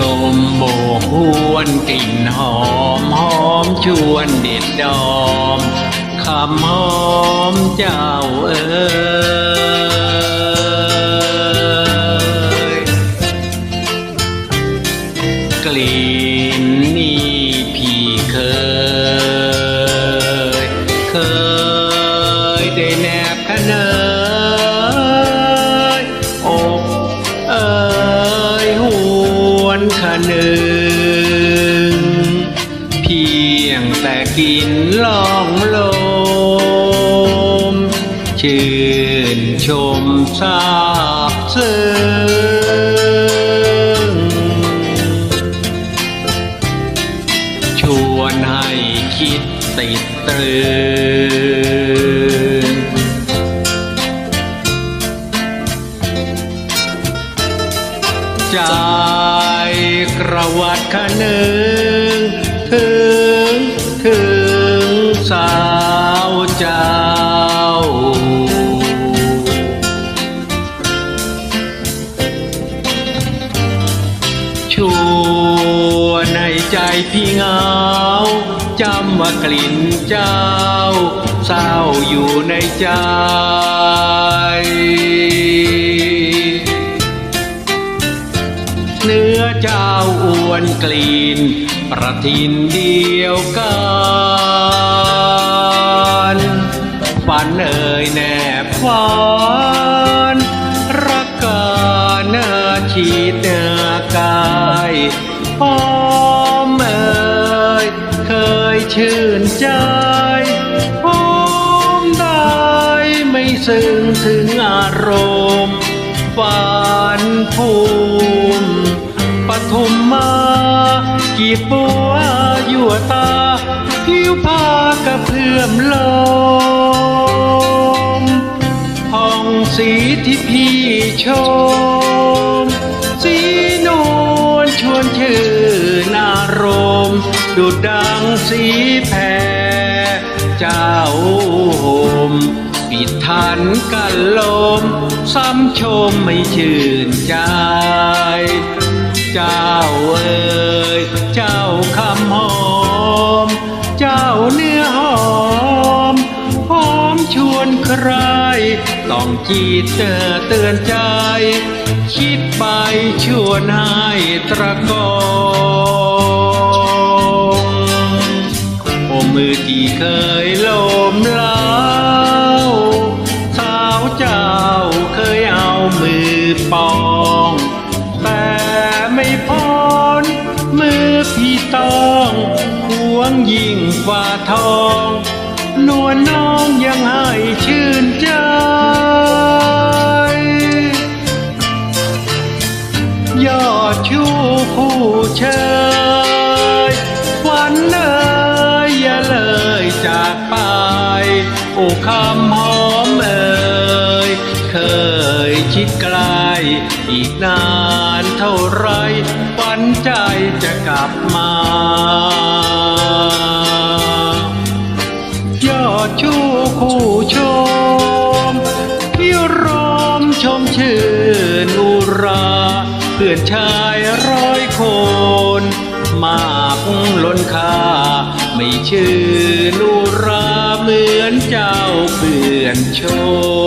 ลมโบกหวนกลิ่นหอมหอมชวนเด็ดดอมคำหอมเจ้าเอ๋ยกลิ่น กินลองลม ชื่นชมทราบซึ้งชวนให้คิดติดตรึงใจกระวัดคะนึง เจ้าชวในใจพี่เงาจำว่ากลิ่นเจ้า เศร้าอยู่ในใจเนื้อเจ้าอ้วนกลิ่นประทินเดียวกัน ชีเนื้อกายหอมเอ่ยเคยชื่นใจหอมได้ไม่ซึ้งถึงอารมณ์ฝันภูมิปฐมมากีบบัวยั่วตา ผิวพากระเพื่อมลมห้องสีที่พี่ชม ดุดดังสีแผ่เจ้าหมปิดทันกันลม ซ้ำชมไม่ชื่นใจ เจ้าเอ่ยเจ้าคำหอม เจ้าเนื้อหอมหอมชวนใคร ต้องจีตเตอเตือนใจ คิดไปชวนให้ตระกอง ที่เคยโลมเล้าสาวเจ้าเคยเอามือปอง แต่ไม่พ้นมือพี่ต้องห่วงยิ่งกว่าทอง นวลน้องยังให้ชื่นใจ จากไป โอ้คำหอมเอ่ยเคยคิดไกล อีกนานเท่าไรฝันใจจะกลับมา ยอดชูคู่ชมพี่รอมชมชื่นอุรา เพื่อนชายร้อยคน มากล้นค่า ไม่ชื่อลูราเหมือนเจ้าเพื่อนชม